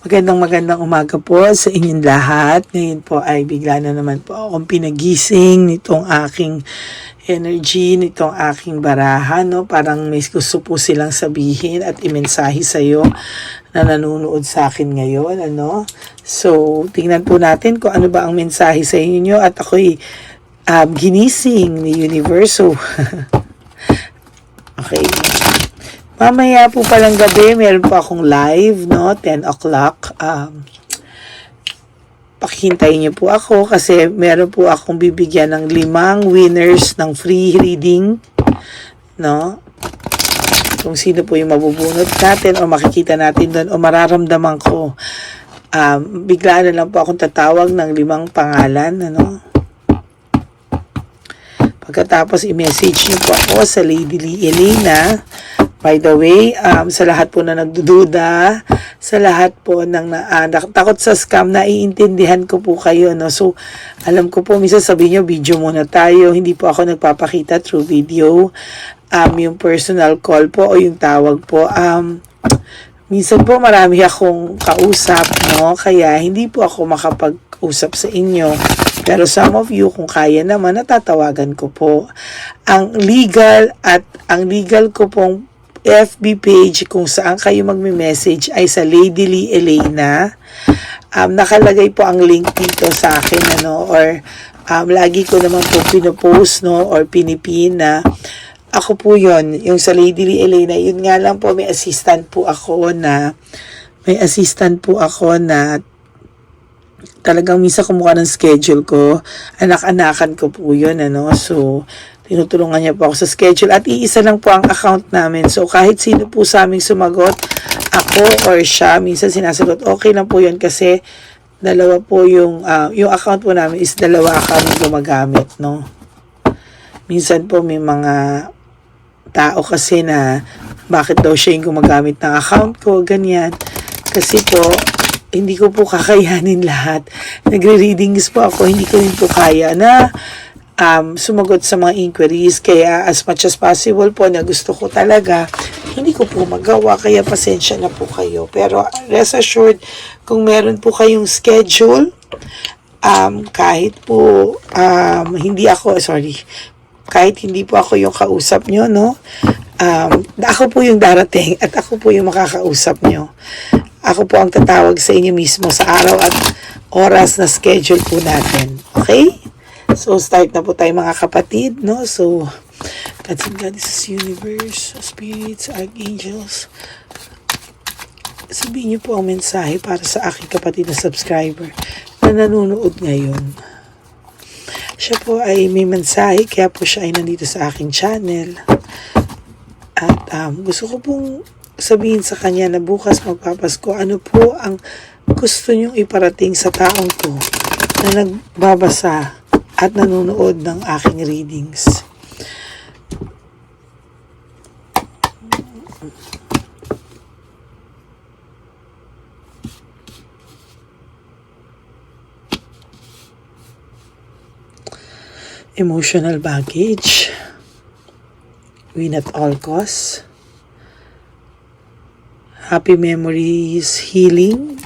Magandang magandang umaga po sa inyong lahat. Ngayon po ay bigla na naman po akong pinagising nitong aking energy, nitong aking barahan. No? Parang may gusto po silang sabihin at imensahe sa iyo na nanonood sa akin ngayon. Ano? So, tingnan po natin kung ano ba ang mensahe sa inyo at ako'y um, ginising ni Universo. okay. Mamaya po palang gabi, meron po akong live, no? 10 o'clock. Um, pakihintayin niyo po ako kasi meron po akong bibigyan ng limang winners ng free reading, no? Kung sino po yung mabubunot natin o makikita natin doon o mararamdaman ko. Um, bigla na lang po akong tatawag ng limang pangalan, ano? Pagkatapos, i-message niyo po ako sa Lady Lee Elena. By the way, um, sa lahat po na nagdududa, sa lahat po ng na, ah, takot sa scam, naiintindihan ko po kayo. No? So, alam ko po, misa sabihin nyo, video muna tayo. Hindi po ako nagpapakita through video. Um, yung personal call po o yung tawag po. Um, minsan po marami akong kausap, no? Kaya hindi po ako makapag-usap sa inyo. Pero some of you, kung kaya naman, natatawagan ko po. Ang legal at ang legal ko pong FB page kung saan kayo magme-message ay sa Lady Lee Elena. Um, nakalagay po ang link dito sa akin, ano, or um, lagi ko naman po pinopost, no, or pinipin na ako po yon yung sa Lady Lee Elena, yun nga lang po, may assistant po ako na, may assistant po ako na talagang misa kumuha ng schedule ko. Anak-anakan ko po yun, ano. So, tinutulungan niya po ako sa schedule. At iisa lang po ang account namin. So, kahit sino po sa aming sumagot, ako or siya, minsan sinasagot, okay lang po yun kasi dalawa po yung, ah, yung account po namin is dalawa kami gumagamit, no. Minsan po may mga tao kasi na bakit daw siya yung gumagamit ng account ko, ganyan. Kasi po, hindi ko po kakayanin lahat. Nagre-readings po ako, hindi ko rin po kaya na um, sumagot sa mga inquiries. Kaya as much as possible po na gusto ko talaga, hindi ko po magawa. Kaya pasensya na po kayo. Pero rest assured, kung meron po kayong schedule, um, kahit po um, hindi ako, sorry, kahit hindi po ako yung kausap nyo, no? Um, ako po yung darating at ako po yung makakausap nyo. Ako po ang tatawag sa inyo mismo sa araw at oras na schedule po natin. Okay? So, start na po tayo mga kapatid, no? So, God's and Goddesses Universe, Spirits, Archangels, sabihin niyo po ang mensahe para sa aking kapatid na subscriber na nanonood ngayon. Siya po ay may mensahe, kaya po siya ay nandito sa aking channel. At um, gusto ko pong sabihin sa kanya na bukas magpapasko, ano po ang gusto niyong iparating sa taong to na nagbabasa at nanonood ng aking readings. Emotional baggage. Win at all costs. Happy memories healing.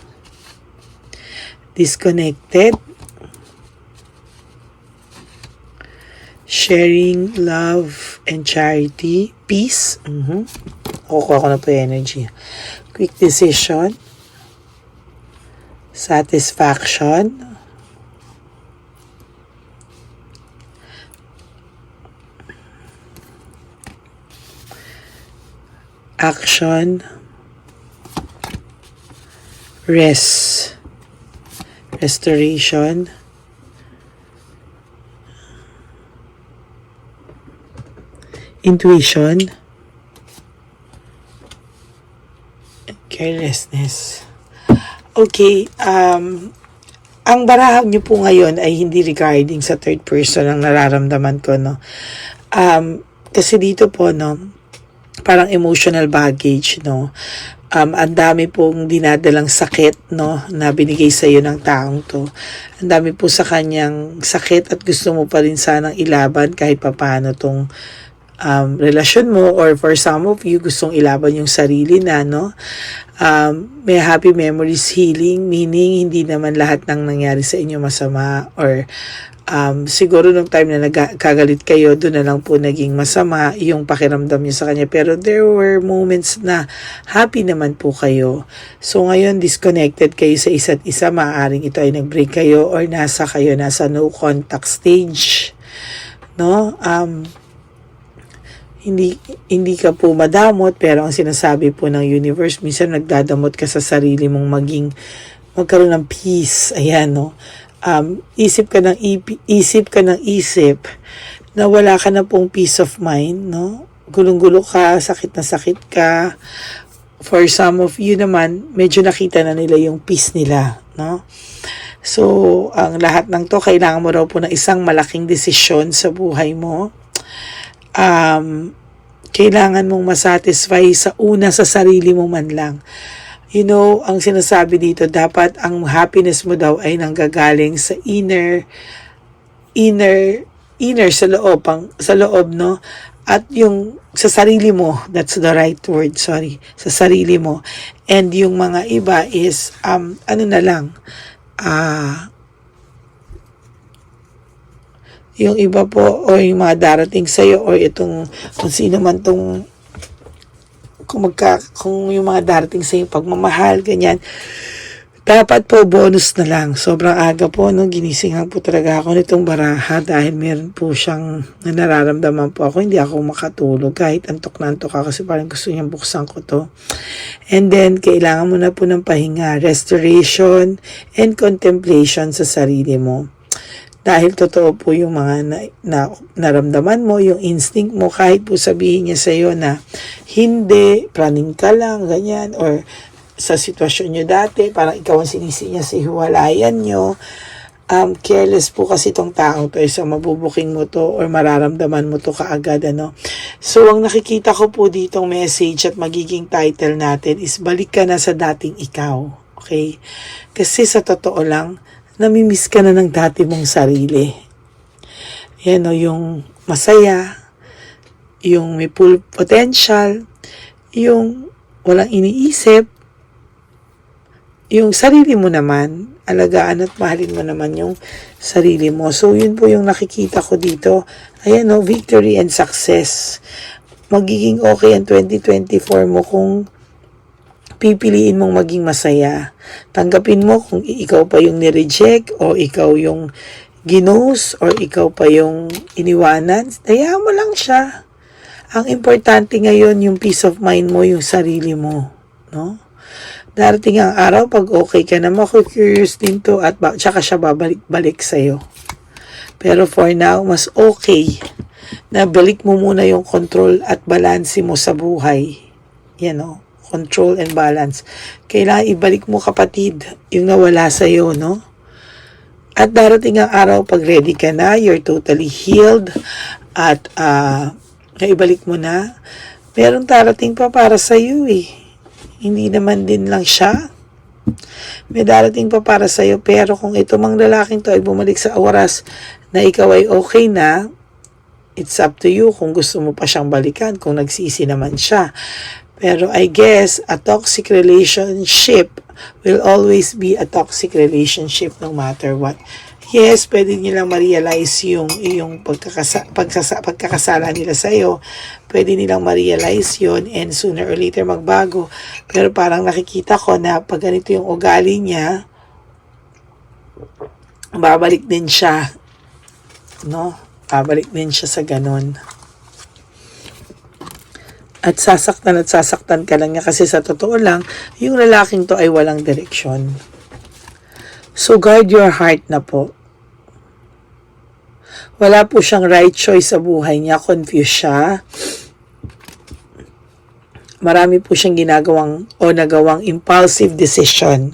Disconnected. Sharing love and charity. Peace. Mm-hmm. Kukuha ko na po energy. Quick decision. Satisfaction. action, rest, restoration, intuition, carelessness. Okay, um, ang barahan niyo po ngayon ay hindi regarding sa third person ang nararamdaman ko, no? Um, kasi dito po, no, parang emotional baggage, no? Um, ang dami pong dinadalang sakit, no, na binigay sa iyo ng taong to. Ang dami po sa kanyang sakit at gusto mo pa rin sanang ilaban kahit papano tong um, relasyon mo or for some of you gustong ilaban yung sarili na no? Um, may happy memories healing meaning hindi naman lahat ng nangyari sa inyo masama or um, siguro nung time na nagkagalit kayo doon na lang po naging masama yung pakiramdam niyo sa kanya. Pero there were moments na happy naman po kayo. So ngayon disconnected kayo sa isa't isa maaaring ito ay nag-break kayo or nasa kayo nasa no contact stage no? Um hindi hindi ka po madamot pero ang sinasabi po ng universe minsan nagdadamot ka sa sarili mong maging magkaroon ng peace. Ayan no? Um, isip ka ng ip- isip ka ng isip na wala ka na pong peace of mind no? Gulong-gulo ka sakit na sakit ka. For some of you naman medyo nakita na nila yung peace nila no? So, ang lahat ng to, kailangan mo raw po ng isang malaking desisyon sa buhay mo um, kailangan mong masatisfy sa una sa sarili mo man lang. You know, ang sinasabi dito, dapat ang happiness mo daw ay nanggagaling sa inner, inner, inner sa loob, ang, sa loob, no? At yung sa sarili mo, that's the right word, sorry, sa sarili mo. And yung mga iba is, um, ano na lang, ah, yung iba po o yung mga darating sa iyo o itong kung sino man tong kung magka kung yung mga darating sa iyo pagmamahal ganyan. Dapat po bonus na lang. Sobrang aga po no? Ginisingan po talaga ako nitong baraha dahil meron po siyang na nararamdaman po ako. Hindi ako makatulog. Kahit antok na antok ako kasi parang gusto niyang buksan ko to. And then kailangan mo na po ng pahinga restoration and contemplation sa sarili mo dahil totoo po yung mga na, na, naramdaman mo, yung instinct mo, kahit po sabihin niya sa iyo na hindi, praning ka lang, ganyan, or sa sitwasyon nyo dati, parang ikaw ang sinisi niya sa hiwalayan nyo, um, careless po kasi itong taong to, so mabubuking mo to or mararamdaman mo to kaagad, ano. So, ang nakikita ko po ditong message at magiging title natin is balik ka na sa dating ikaw. Okay? Kasi sa totoo lang, namimiss ka na ng dati mong sarili. Yan o, yung masaya, yung may full potential, yung walang iniisip, yung sarili mo naman, alagaan at mahalin mo naman yung sarili mo. So, yun po yung nakikita ko dito. Ayan o, victory and success. Magiging okay ang 2024 mo kung pipiliin mong maging masaya. Tanggapin mo kung ikaw pa yung nireject o ikaw yung ginos or ikaw pa yung iniwanan. Hayaan mo lang siya. Ang importante ngayon yung peace of mind mo, yung sarili mo. No? Darating ang araw, pag okay ka na, mako-curious din to at ba- tsaka siya babalik-balik sa'yo. Pero for now, mas okay na balik mo muna yung control at balance mo sa buhay. Yan o control and balance. Kailangan ibalik mo kapatid yung nawala sa iyo, no? At darating ang araw pag ready ka na, you're totally healed at uh, naibalik mo na. Meron darating pa para sa iyo eh. Hindi naman din lang siya. May darating pa para sa iyo pero kung ito mang lalaking to ay bumalik sa oras na ikaw ay okay na, it's up to you kung gusto mo pa siyang balikan, kung nagsisi naman siya. Pero I guess a toxic relationship will always be a toxic relationship no matter what. Yes, pwede nilang ma-realize yung, yung pagkakasa, pagkasa, pagkakasala nila sa iyo. Pwede nilang ma-realize yun and sooner or later magbago. Pero parang nakikita ko na pag ganito yung ugali niya, babalik din siya. No? Babalik din siya sa ganun at sasaktan at sasaktan ka lang niya kasi sa totoo lang, yung lalaking to ay walang direksyon. So guard your heart na po. Wala po siyang right choice sa buhay niya, confused siya. Marami po siyang ginagawang o nagawang impulsive decision.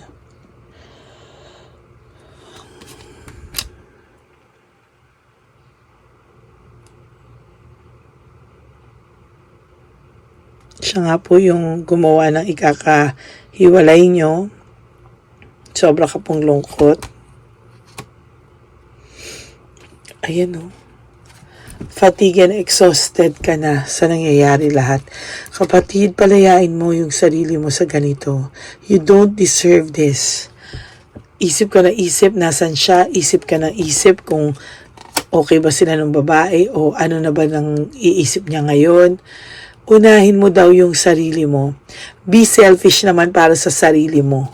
Siya nga po yung gumawa ng ikakahiwalay nyo. Sobra ka pong lungkot. Ayan o. fatigue and exhausted ka na sa nangyayari lahat. Kapatid, palayain mo yung sarili mo sa ganito. You don't deserve this. Isip ka na isip, nasan siya? Isip ka na isip kung okay ba sila ng babae o ano na ba nang iisip niya ngayon. Unahin mo daw yung sarili mo. Be selfish naman para sa sarili mo.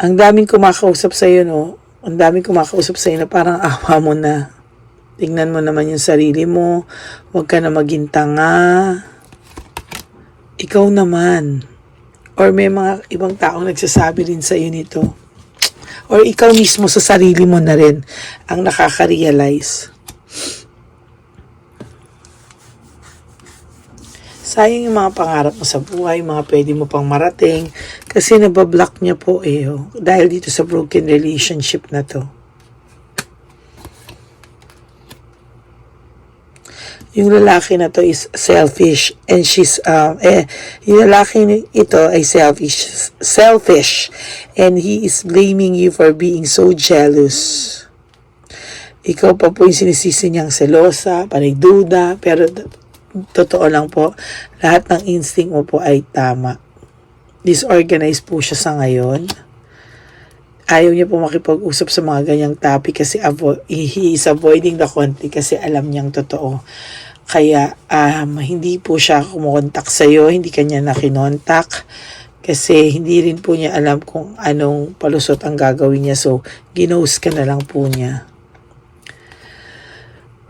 Ang daming kumakausap sa iyo, no? Ang daming kumakausap sa iyo na parang awa mo na. Tingnan mo naman yung sarili mo. Huwag ka na maging tanga. Ikaw naman. Or may mga ibang taong nagsasabi rin sa iyo nito. Or ikaw mismo sa sarili mo na rin ang nakaka-realize. Sayang yung mga pangarap mo sa buhay, mga pwede mo pang marating. Kasi nabablock niya po eh. Oh, dahil dito sa broken relationship na to. Yung lalaki na to is selfish and she's um eh yung lalaki ito ay selfish selfish and he is blaming you for being so jealous. Ikaw pa po yung sinisisi niyang selosa, panigduda, pero totoo lang po, lahat ng instinct mo po ay tama. Disorganized po siya sa ngayon. Ayaw niya po makipag-usap sa mga ganyang topic kasi avo- he is avoiding the conflict kasi alam niyang totoo. Kaya um, hindi po siya kumontak sa iyo, hindi kanya nakinontak kasi hindi rin po niya alam kung anong palusot ang gagawin niya. So, ginost ka na lang po niya.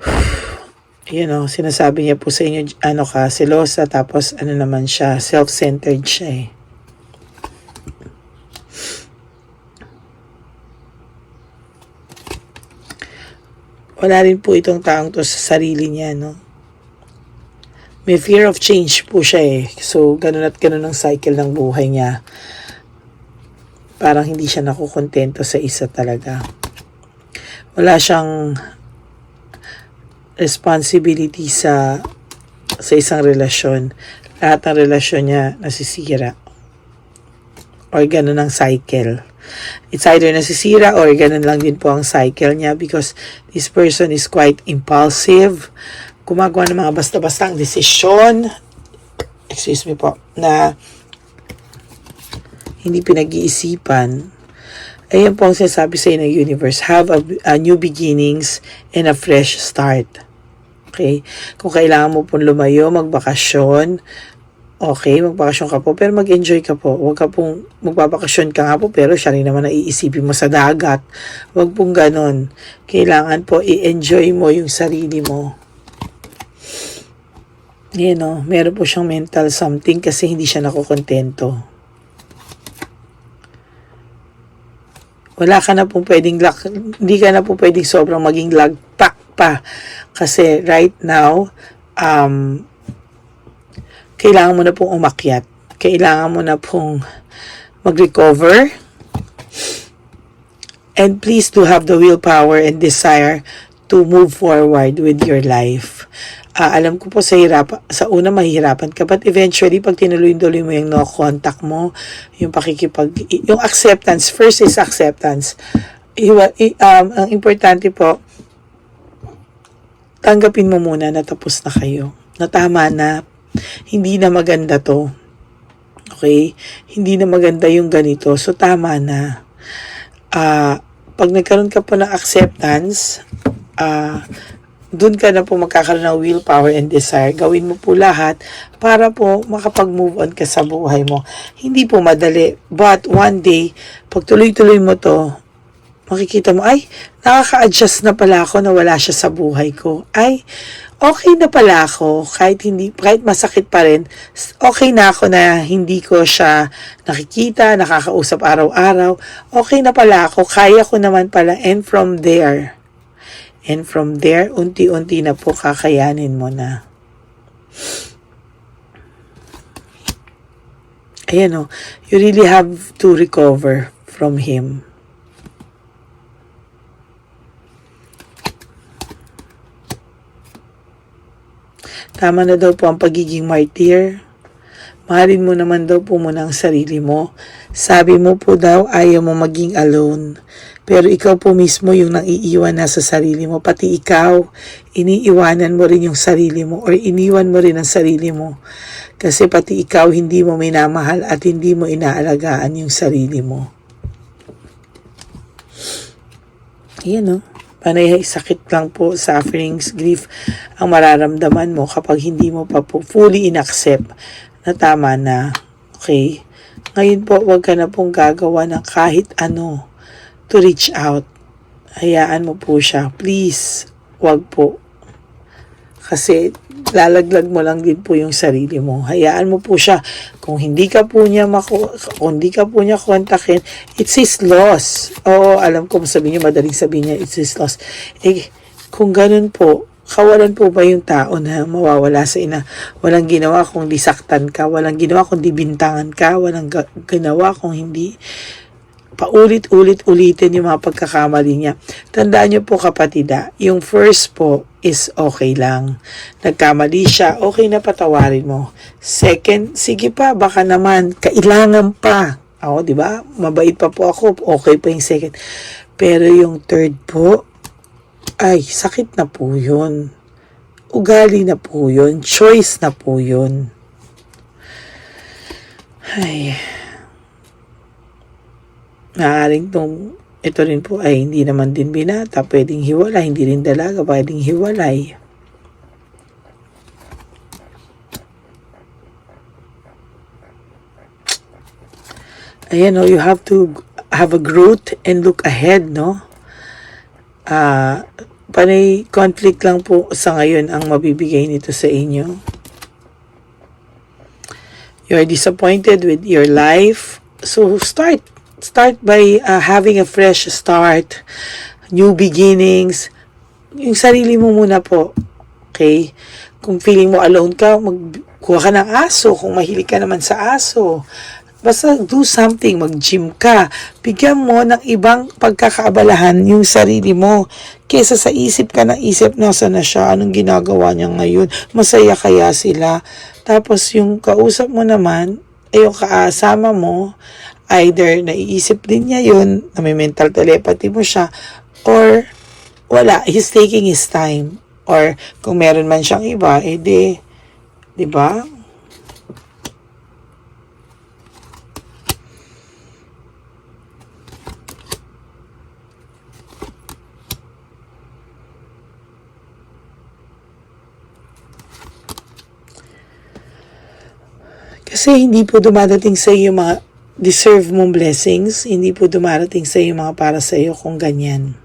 you know, sinasabi niya po sa inyo, ano ka, selosa, tapos ano naman siya, self-centered siya eh. Wala rin po itong taong to sa sarili niya, no? May fear of change po siya eh. So, ganun at ganun ang cycle ng buhay niya. Parang hindi siya nakukontento sa isa talaga. Wala siyang responsibility sa sa isang relasyon. Lahat ng relasyon niya nasisira. Or ganun ang cycle. It's either nasisira or ganun lang din po ang cycle niya because this person is quite impulsive. Gumagawa ng mga basta-bastang desisyon. Excuse me po. Na hindi pinag-iisipan. Ayan po ang sinasabi sa ng universe. Have a, a new beginnings and a fresh start. Okay? Kung kailangan mo pong lumayo, magbakasyon, okay, magbakasyon ka po, pero mag-enjoy ka po. Huwag ka pong, magbabakasyon ka nga po, pero siya rin naman ang iisipin mo sa dagat. Huwag pong ganon. Kailangan po i-enjoy mo yung sarili mo. Yan o, meron po siyang mental something kasi hindi siya nakukontento. Wala ka na pong pwedeng lag, hindi ka na po pwedeng sobrang maging lagpak pa. Kasi right now, um, kailangan mo na pong umakyat. Kailangan mo na pong mag-recover. And please do have the willpower and desire to move forward with your life. Ah, alam ko po sa hirap, sa una mahihirapan ka, but eventually, pag tinuloy-tuloy mo yung no contact mo, yung pakikipag, yung acceptance, first is acceptance. Iwa, i- um, ang importante po, tanggapin mo muna na tapos na kayo. Na tama na, hindi na maganda to. Okay? Hindi na maganda yung ganito. So, tama na. Ah, pag nagkaroon ka po ng acceptance, ah, dun ka na po magkakaroon ng willpower and desire. Gawin mo po lahat para po makapag-move on ka sa buhay mo. Hindi po madali. But one day, pag tuloy-tuloy mo to, makikita mo, ay, nakaka-adjust na pala ako na wala siya sa buhay ko. Ay, okay na pala ako, kahit hindi, kahit masakit pa rin, okay na ako na hindi ko siya nakikita, nakakausap araw-araw, okay na pala ako, kaya ko naman pala, and from there, and from there, unti-unti na po kakayanin mo na. Ayan o, you really have to recover from him. Tama na daw po ang pagiging martyr. Mahalin mo naman daw po muna ang sarili mo. Sabi mo po daw ayaw mo maging alone. Pero ikaw po mismo yung nang-iiwan na sa sarili mo. Pati ikaw, iniiwanan mo rin yung sarili mo or iniwan mo rin ang sarili mo. Kasi pati ikaw hindi mo minamahal at hindi mo inaalagaan yung sarili mo. Ayan o. Panay sakit lang po, sufferings, grief ang mararamdaman mo kapag hindi mo pa po fully inaccept na tama na. Okay? Ngayon po, wag ka na pong gagawa ng kahit ano to reach out. Hayaan mo po siya. Please, wag po. Kasi lalaglag mo lang din po yung sarili mo. Hayaan mo po siya. Kung hindi ka po niya maku kung hindi ka po niya kontakin, it's his loss. Oo, alam ko sabihin niyo madaling sabihin niya it's his loss. Eh, kung ganun po, kawalan po ba yung tao na mawawala sa ina? Walang ginawa kung di saktan ka, walang ginawa kung di bintangan ka, walang ginawa kung hindi paulit-ulit ulitin yung mga pagkakamali niya. Tandaan niyo po kapatida, yung first po is okay lang. Nagkamali siya, okay na patawarin mo. Second, sige pa, baka naman, kailangan pa. Ako, di ba? Mabait pa po ako, okay pa yung second. Pero yung third po, ay, sakit na po yun. Ugali na po yun. Choice na po yun. Ay, Maaaring tong ito rin po ay hindi naman din binata, pwedeng hiwalay, hindi rin dalaga, pwedeng hiwalay. Ayan, no, you have to have a growth and look ahead, no? Ah, panay conflict lang po sa ngayon ang mabibigay nito sa inyo. You're disappointed with your life, so start start by uh, having a fresh start, new beginnings. Yung sarili mo muna po. Okay? Kung feeling mo alone ka, magkuha ka ng aso. Kung mahilig ka naman sa aso. Basta do something, mag-gym ka. Bigyan mo ng ibang pagkakaabalahan yung sarili mo. Kesa sa isip ka ng isip, nasa na siya, anong ginagawa niya ngayon, masaya kaya sila. Tapos yung kausap mo naman, ay yung kaasama mo, either naiisip din niya yun, na may mental telepathy mo siya, or wala, he's taking his time. Or kung meron man siyang iba, eh di, ba? Kasi hindi po dumadating sa iyo mga deserve mong blessings. Hindi po dumarating sa iyo mga para sa iyo kung ganyan.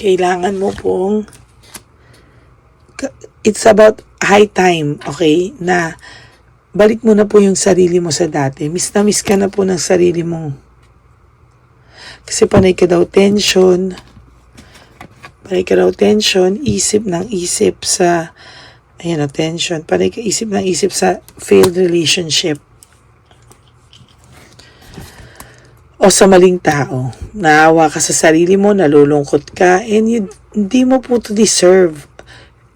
Kailangan mo pong it's about high time, okay, na balik mo na po yung sarili mo sa dati. Miss na miss ka na po ng sarili mo. Kasi panay ka daw tension, panay ka daw tension, isip ng isip sa Ayan, attention. Panay ka isip ng isip sa failed relationship. O sa maling tao. Naawa ka sa sarili mo, nalulungkot ka, and you, hindi mo po to deserve.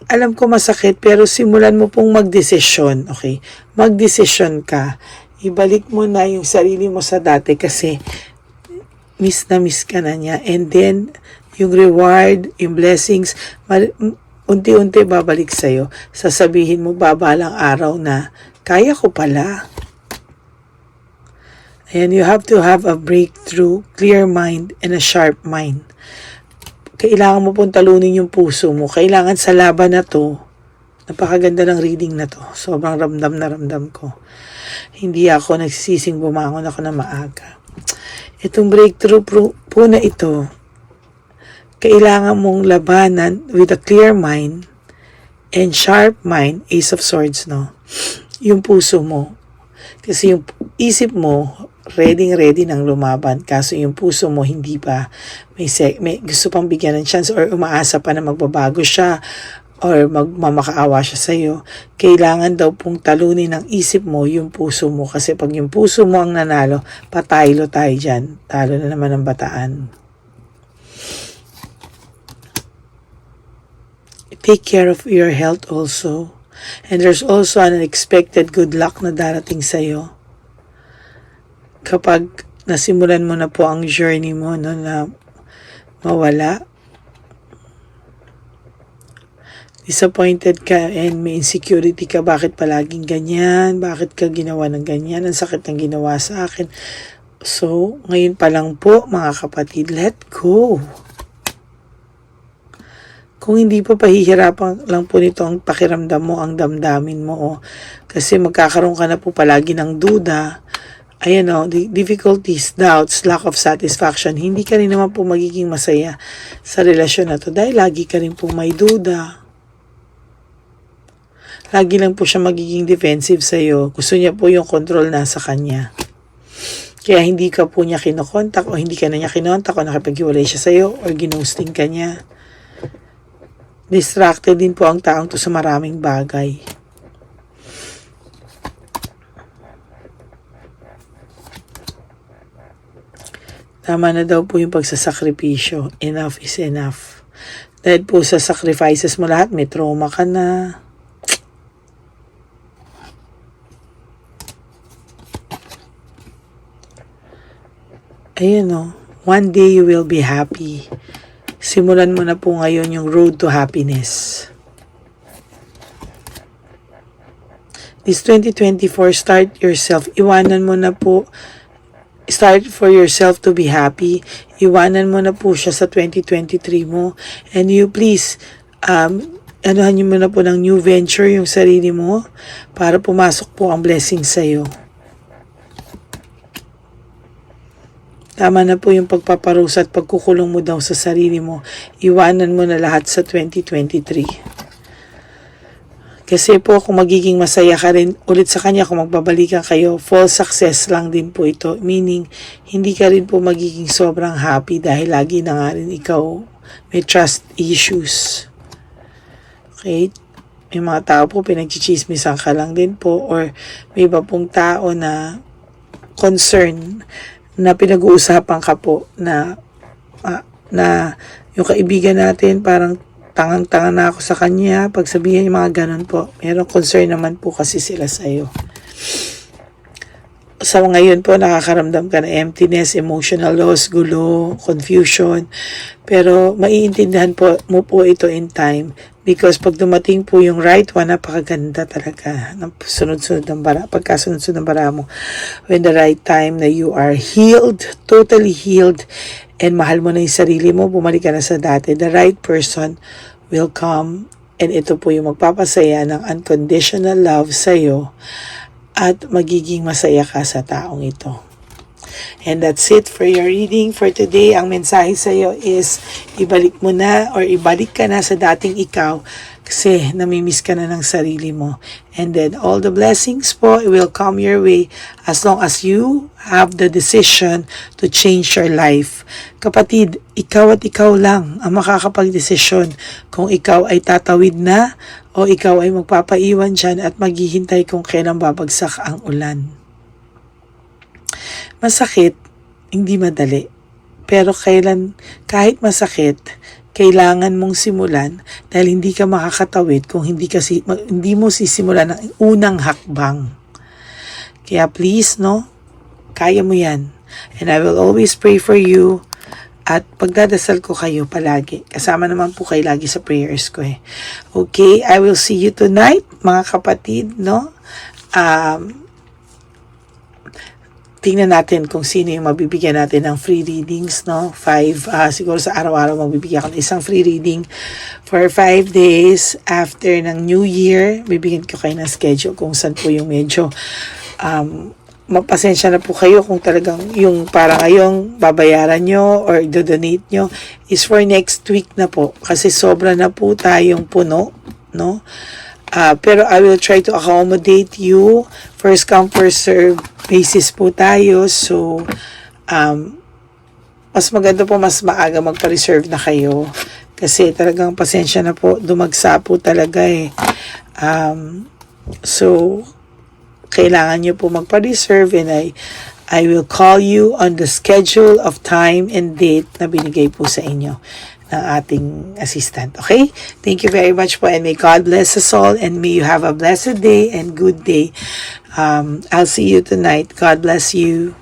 Alam ko masakit, pero simulan mo pong magdesisyon, okay? Magdesisyon ka. Ibalik mo na yung sarili mo sa dati kasi miss na miss ka na niya. And then, yung reward, yung blessings, unti-unti babalik sa'yo. Sasabihin mo babalang araw na, kaya ko pala. And you have to have a breakthrough, clear mind, and a sharp mind. Kailangan mo pong talunin yung puso mo. Kailangan sa laban na to, napakaganda ng reading na to. Sobrang ramdam na ramdam ko. Hindi ako nagsisising bumangon ako na maaga. Itong breakthrough po, po na ito, kailangan mong labanan with a clear mind and sharp mind, Ace of Swords, no? Yung puso mo. Kasi yung isip mo, ready ready nang lumaban. Kaso yung puso mo, hindi pa. May, se- may gusto pang bigyan ng chance or umaasa pa na magbabago siya or magmamakaawa siya sa'yo. Kailangan daw pong talunin ng isip mo yung puso mo. Kasi pag yung puso mo ang nanalo, pataylo tayo dyan. Talo na naman ang bataan. Take care of your health also. And there's also an unexpected good luck na darating sa'yo. Kapag nasimulan mo na po ang journey mo no, na mawala, disappointed ka and may insecurity ka, bakit palaging ganyan, bakit ka ginawa ng ganyan, ang sakit ng ginawa sa akin. So, ngayon pa lang po, mga kapatid, let go. Kung hindi pa pahihirapan lang po nito ang pakiramdam mo, ang damdamin mo, oh. kasi magkakaroon ka na po palagi ng duda, ayan o, di- difficulties, doubts, lack of satisfaction, hindi ka rin naman po magiging masaya sa relasyon na to dahil lagi ka rin po may duda. Lagi lang po siya magiging defensive sa'yo. Gusto niya po yung control nasa kanya. Kaya hindi ka po niya kinokontak o hindi ka na niya kinontak o nakipaghiwalay siya sa'yo or ginosting ka niya. Distracted din po ang taong to sa maraming bagay. Tama na daw po yung pagsasakripisyo. Enough is enough. Dahil po sa sacrifices mo lahat, may trauma ka na. Ayun o. One day you will be happy. Simulan mo na po ngayon yung road to happiness. This 2024, start yourself. Iwanan mo na po start for yourself to be happy. Iwanan mo na po siya sa 2023 mo. And you please, um, anuhan mo na po ng new venture yung sarili mo para pumasok po ang blessing sa'yo. Tama na po yung pagpaparusa at pagkukulong mo daw sa sarili mo. Iwanan mo na lahat sa 2023. Kasi po kung magiging masaya ka rin ulit sa kanya kung magbabalikan kayo, false success lang din po ito. Meaning, hindi ka rin po magiging sobrang happy dahil lagi na nga rin ikaw may trust issues. Okay? May mga tao po pinagchichismisan ka lang din po or may iba pong tao na concern na pinag-uusapan ka po na ah, na yung kaibigan natin parang tangang-tanga na ako sa kanya pag sabihin yung mga ganun po. Meron concern naman po kasi sila sa iyo. Sa ngayon po nakakaramdam ka ng emptiness, emotional loss, gulo, confusion. Pero maiintindihan po mo po ito in time because pag dumating po yung right one, napakaganda talaga ng sunod-sunod ng bara, pagkasunod-sunod ng bara mo. When the right time na you are healed, totally healed, and mahal mo na yung sarili mo, bumalik ka na sa dati, the right person will come and ito po yung magpapasaya ng unconditional love sa'yo at magiging masaya ka sa taong ito. And that's it for your reading for today. Ang mensahe sa iyo is ibalik mo na or ibalik ka na sa dating ikaw kasi namimiss ka na ng sarili mo. And then all the blessings po will come your way as long as you have the decision to change your life. Kapatid, ikaw at ikaw lang ang makakapag-desisyon kung ikaw ay tatawid na o ikaw ay magpapaiwan dyan at maghihintay kung kailan babagsak ang ulan. Masakit, hindi madali. Pero kailan, kahit masakit, kailangan mong simulan dahil hindi ka makakatawid kung hindi, kasi, hindi mo sisimulan ng unang hakbang. Kaya please, no, kaya mo yan. And I will always pray for you at pagdadasal ko kayo palagi. Kasama naman po kayo lagi sa prayers ko eh. Okay, I will see you tonight, mga kapatid, no? Um, tingnan natin kung sino yung mabibigyan natin ng free readings, no? Five, ah, siguro sa araw-araw magbibigyan ko ng isang free reading for five days after ng New Year. Bibigyan ko kayo ng schedule kung saan po yung medyo um, mapasensya na po kayo kung talagang yung para ngayong babayaran nyo or do-donate nyo is for next week na po kasi sobra na po tayong puno, no? Ah, pero I will try to accommodate you. First come, first serve basis po tayo. So, um, mas maganda po mas maaga magpa-reserve na kayo. Kasi talagang pasensya na po, dumagsa po talaga eh. Um, so, kailangan nyo po magpa-reserve and I, I will call you on the schedule of time and date na binigay po sa inyo. ng ating assistant. Okay? Thank you very much po and may God bless us all and may you have a blessed day and good day. Um, I'll see you tonight. God bless you.